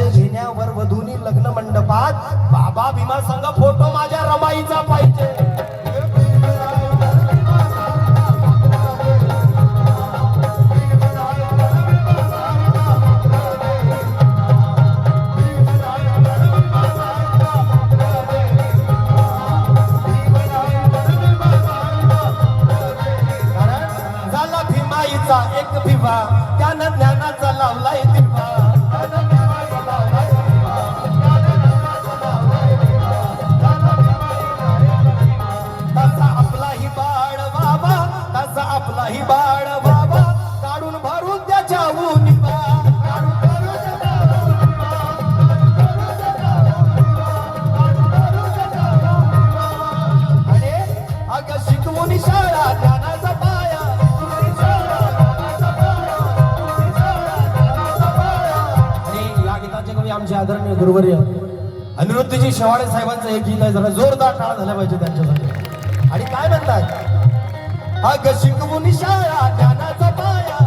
पैसे घेण्यावर वधूनी लग्न मंडपात बाबा भीमा संघ फोटो माझ्या रमाईचा पाहिजे. आमचे आदरणीय गुरुवर्य अनिरुद्धजी शेवाळे साहेबांचं एक गीत आहे जरा जोरदार टाळा झाला पाहिजे त्यांच्यासाठी. आणि काय म्हणतात? अग शिकवून शाळा ज्ञानाचा पाया.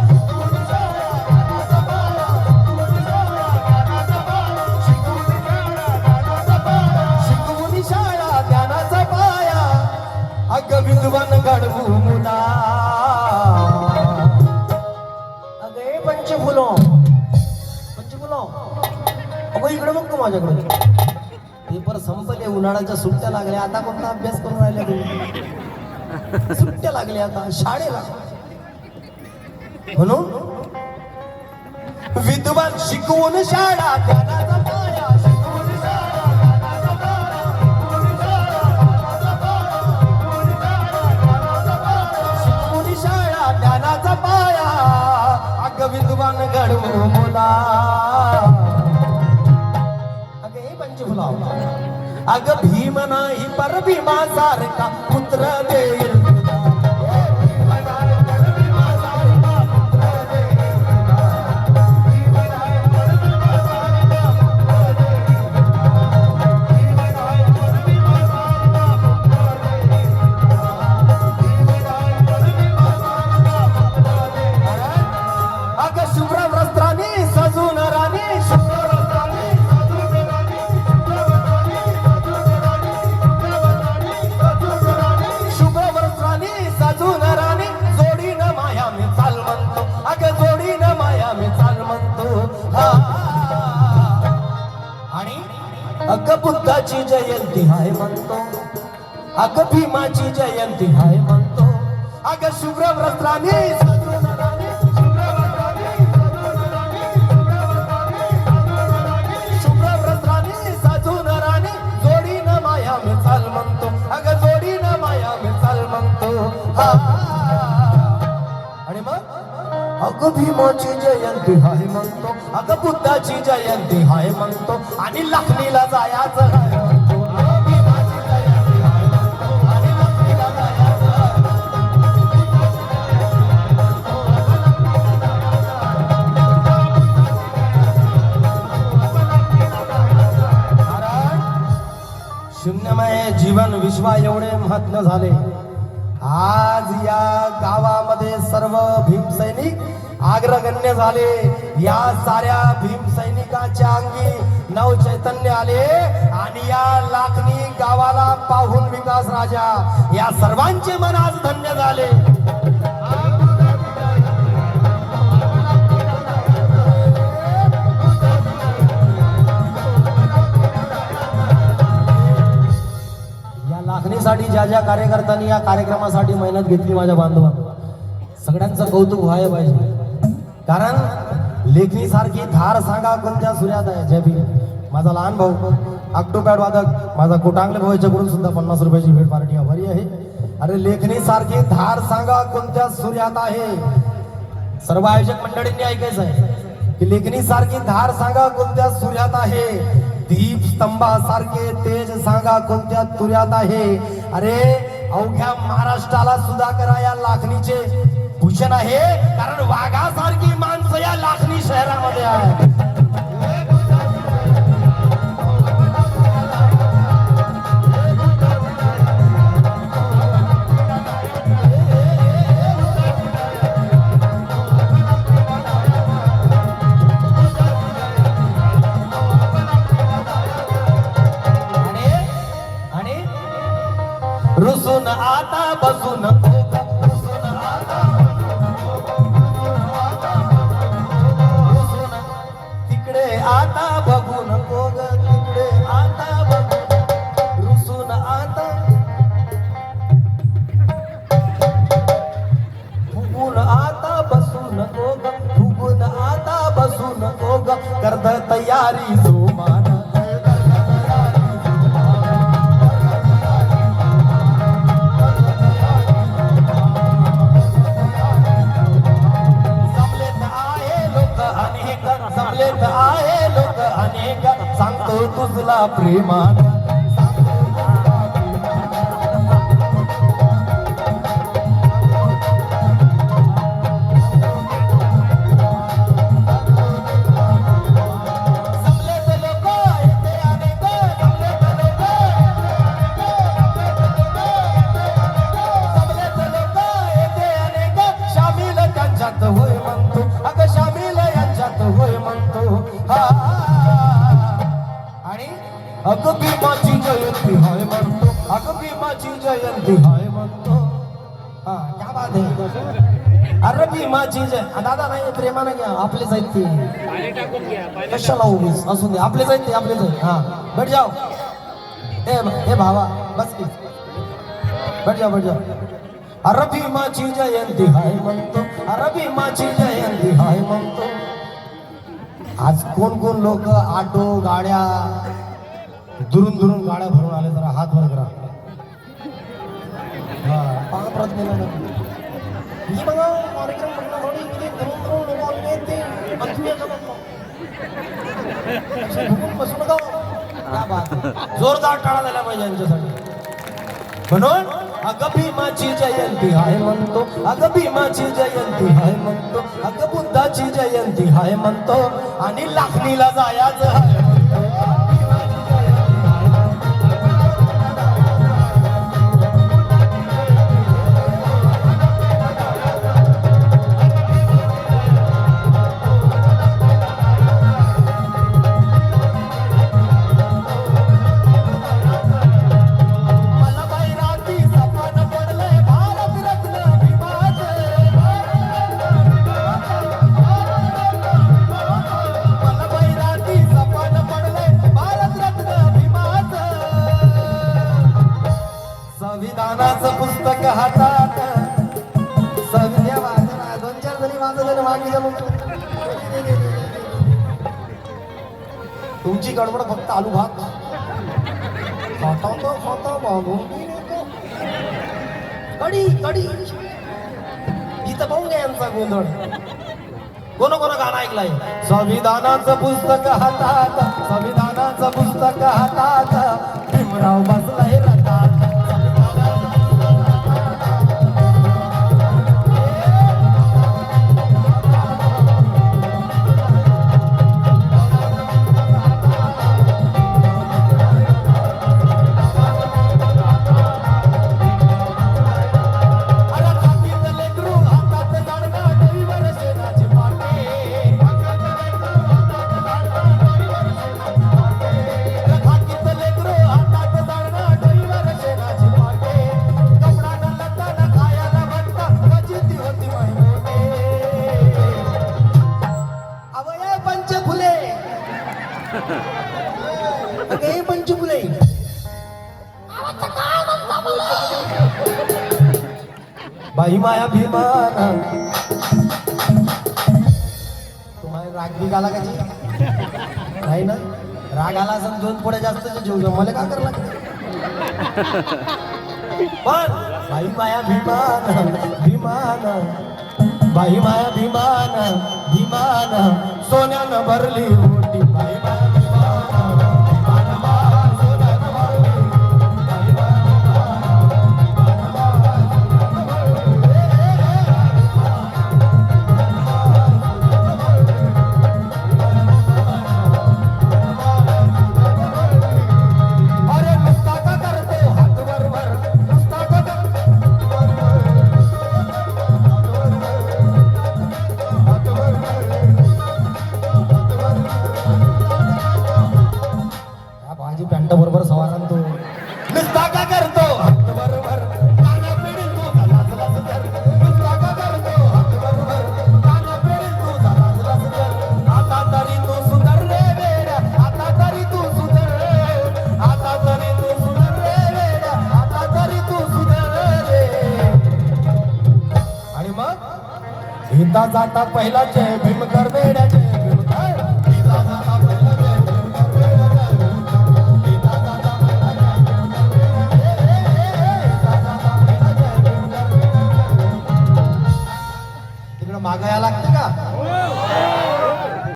अग विद्वान घडवू मुला अगो तू माझ्याकडे पेपर संपले उन्हाळ्याच्या सुट्ट्या लागल्या आता कोणता अभ्यास करून राहिल्या तुम्ही? सुट्ट्या लागल्या आता शाळेला. म्हणून विद्वान शिकवून शाळा ज्ञानाचा पाया अग विद्वान घडवू मुला लावला. अग भीम नाही पर भीमा सारखा पुत्र देईल. अग बुद्धाची जयंती हाय म्हणतो. अग भीमाची जयंती हाय म्हणतो. अग शुभ्र वस्त्राने अग भीमाची जयंती हाय म्हणतो. अग बुद्धाची जयंती हाय म्हणतो. आणि लखनीला जायचं हाय म्हणतो. शून्यमय जीवन विश्वा एवढे महत्त्व झाले. आज या गावामध्ये सर्व भीमसैनिक आग्रगण्य झाले. या साऱ्या भीमसैनिकाच्या अंगी नव चैतन्य आले आणि या लाखनी गावाला पाहून विकास राजा. या सर्वांचे मन आज धन्य झाले. या लाखणीसाठी ज्या ज्या कार्यकर्त्यांनी या कार्यक्रमासाठी मेहनत घेतली माझ्या बांधवा सगळ्यांचं कौतुक व्हायला पाहिजे. कारण लेखणी सारखी धार सांगा कोणत्या सुर्यात आहे? जय भीम. माझा लहान भाऊ अक्टोपॅड वादक माझा कोटांगले भाऊ याच्याकडून सुद्धा पन्नास रुपयाची भेट पार्टी आभारी आहे. अरे लेखणी सारखी धार सांगा कोणत्या सूर्यात आहे? सर्व आयोजक मंडळींनी ऐकायचं आहे की लेखणी सारखी धार सांगा कोणत्या सूर्यात आहे? दीप स्तंभासारखे तेज सांगा कोणत्या तुर्यात आहे? अरे अवघ्या महाराष्ट्राला सुधाकरा या लाखणीचे भूषण आहे. कारण वाघासारखी रुसून आता बसून रुसून आता रुसून तिकडे आता बघू नको ग तिकडे आता बघू रुसून आता फुगून आता बसू नको ग फुगून आता बसू नको ग कर्द तयारी जोमान अनेक आहे लोक अनेक. सांगतो तुझला प्रेमान. हा अरे भी आहे चीज भीमाची जय आ, दादा नाही प्रेमानं घ्या आपलेच आहेत ते. कशाला उभीस असू दे. आपलेच आहेत ते आपलेच आहेत हा. बैठ जाओ. ए ए भावा बस की. बैठ जाओ बैठ जाओ. अरे भीमाची जयंती हाय म्हणतो. अरे भीमाची जयंती हाय म्हणतो. आज कोण कोण लोक ऑटो गाड्या दुरून दुरून गाड्या भरून आले जरा हात वर करा. हा पाहा प्रतिमेला कार्यक्रम लोक आलेले ते भुकून बसू नका. जोरदार टाळा झाला पाहिजे यांच्यासाठी म्हणून अगं भीमाची जयंती हाय म्हणतो. अगं भीमाची जयंती हाय म्हणतो. अगं बुद्धाची जयंती हाय म्हणतो. आणि लाखणीला जायचं हाय तुमची गडबड फक्त आलू भात. खाता खाता मागून कडी कडी. इथं पाहून घ्या यांचा गोंधळ. कोण कोण गाणं ऐकलंय? संविधानाचं पुस्तक हातात संविधानाचं पुस्तक हातात. भीमराव बसलाय बाई माया भीमाना. तुम्हाला राग बी आला का नाही ना? राग आला असं दोन पुढे जास्त जेव जाऊ मला का करायला पण बाई माया भीमान भीमान. बाई माया भीमान भीमान. सोन्यानं भरली घेता जाता पहिला जय भीम करवेड्याचे